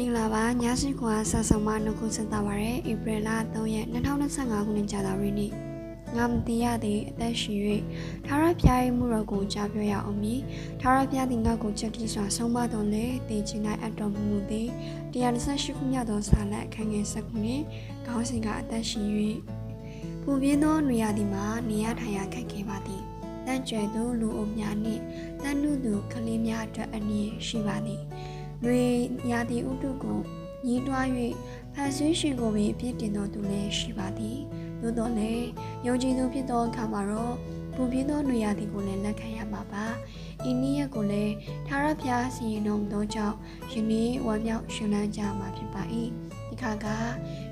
မင်္ဂလာပါညစီကွာဆက်ဆောင်မနှုတ်ခွန်းဆက်တာပါရယ်ဧပြီလ3ရက်2025ခုနှစ်ကြာသပတေးနေ့ငါမတိရသည့်အသက်ရှင်၍ထာဝရဘုရား၏မှုတော်ကိုကြားပြောရအောင်မည်ထာဝရဘုရားသည်ငါ့ကိုချက်တိစွာဆုံးမတော်လေတည်ခြင်း၌အပ်တော်မူမူသည်128ခုမြောက်သောစာလတ်အခန်းငယ်7ခုနှင့်ခေါင်းစဉ်ကအသက်ရှင်၍ပူပြင်းသောနေရာသည်မှာနေရထိုင်ရခက်ခဲပါသည်တန့်ကျဲသောလူအုပ်များနှင့်တန်နုသူကလေးများအတွက်အနည်းရှိပါသည်။ တွေရာသီဥတုကိုညီးတွား၍ဖန်ဆင်းရှင်ကိုပင်အပြစ်တင်တော်သူလည်းရှိပါသည်။သို့တော်လည်းယုံကြည်သူဖြစ်သောအခါမှာတော့ပူပြင်းသောနေရာသီကိုလည်းလက်ခံရမှာပါ။ဤနည်းရက်ကိုလည်းထာဝရဘုရားစီရင်တော်မူသောကြောင့်ယနေ့ဝမ်းမြောက်ရှင်လန်းကြမှာဖြစ်ပါ၏။ဒီခါက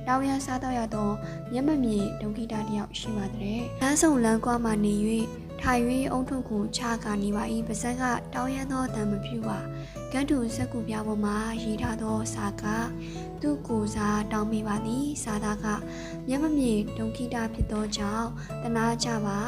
တောင်ရစားတော့ရသောမျက်မမြင်ဒုက္ခိတတယောက်ရှိပါတဲ့။လမ်းဆောင်လမ်းကွာမှနေ၍ထိုင်၍အုံထုပ်ကိုချကနေပါ၏ပါဇက်ကတောင်းရသောအတံမဖြူပါကန်းတူစက်ကူပြပေါ်မှာရေးထားသောစာကသူ့ကိုယ်စားတောင်းမိပါသည်စာသားကမျက်မမြင်ဒုက္ခိတဖြစ်သောကြောင့်တနာကြပါ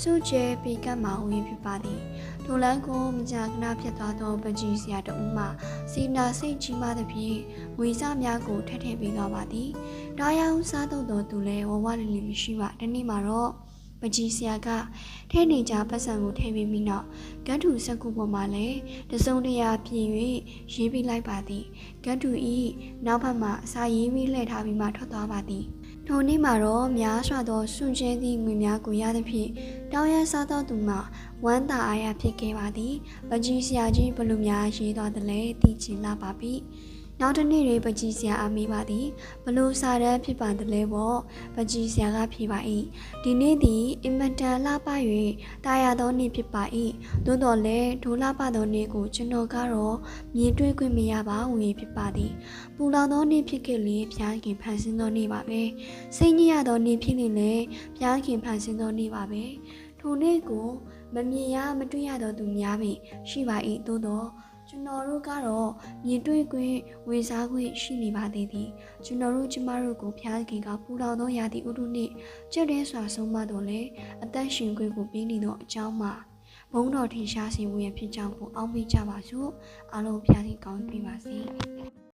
စုကျဲပေကတ်မှာဝင်ဖြစ်ပါသည်ထိုလန်းကိုမကြာခဏဖြစ်သွားသောပကြီးစရာတဦးမှစီနာစိတ်ကြီးမှသဖြင့်ငွေစများကိုထက်ထည့်ပေးသွားပါသည်တာယာဦးစားတော့တော်သူလည်းဝဝလီလီမရှိပါတနေ့မှာတော့ပ ကြီးဆရာကထဲနေကြပတ်စံကိုထည့်ပြီးပြီးနောက်ကန်းထူစက်ကူပေါ်မှာလည်းတစုံတရာပြင်၍ရေးပြီးလိုက်ပါသည်ကန်းထူဤနောက်ဘက်မှအစာရေးပြီးလှည့်ထားပြီးမှထွက်သွားပါသည်ထိုနေ့မှာတော့များစွာသောစွန့်ကျဲသည့်ငွေများကိုရသဖြင့်တောင်းရစားသောသူမှဝမ်းသာအားရဖြစ်ခဲ့ပါသည်ပကြီးဆရာကြီးဘလူများရေးသွားတယ်လဲသိချင်လာပါပြီ နောက်တစ်နေ့တွေပကြီးဆရာအမေးပါသည်ဘလို့စာတန်းဖြစ်ပါတလဲပေါ့ပကြီးဆရာကဖြေပါ၏ဒီနေ့သည်အင်မတန်လှပ၍တာယာသောနေ့ဖြစ်ပါ၏သို့တော်လည်းဒိုလှပသောနေ့ကိုကျွန်တော်ကတော့မြင်တွေ့ခွင့်မရပါဝင်ဖြစ်ပါသည်ပူလောင်သောနေ့ဖြစ်ခဲ့လေဖျားခင်ဖန်ဆင်းသောနေ့ပါပဲစိတ်ညစ်ရသောနေ့ဖြစ်နေလေဖျားခင်ဖန်ဆင်းသောနေ့ပါပဲထိုနေ့ကိုမမြင်ရမတွေ့ရသောသူများပင်ရှိပါ၏သို့တော့ ကျွန်တော်တို့ကတော့မြင်တွေ့ခွင့်ဝေစားခွင့်ရှိနေပါသေးသည်ကျွန်တော်တို့ကျမတို့ကိုဖျားခင်ကပူလောင်သောရာသီဥတုနှင့်ကြက်တဲစွာဆုံးမတော်လဲအသက်ရှင်ခွင့်ကိုပေးနေသောအကြောင်းမှာဘုံတော်ထင်ရှားစေဖို့ရဖြစ်ကြောင်းကိုအောက်မေ့ကြပါစို့အားလုံးဖျားခင်ကောင်းပေးပါစေ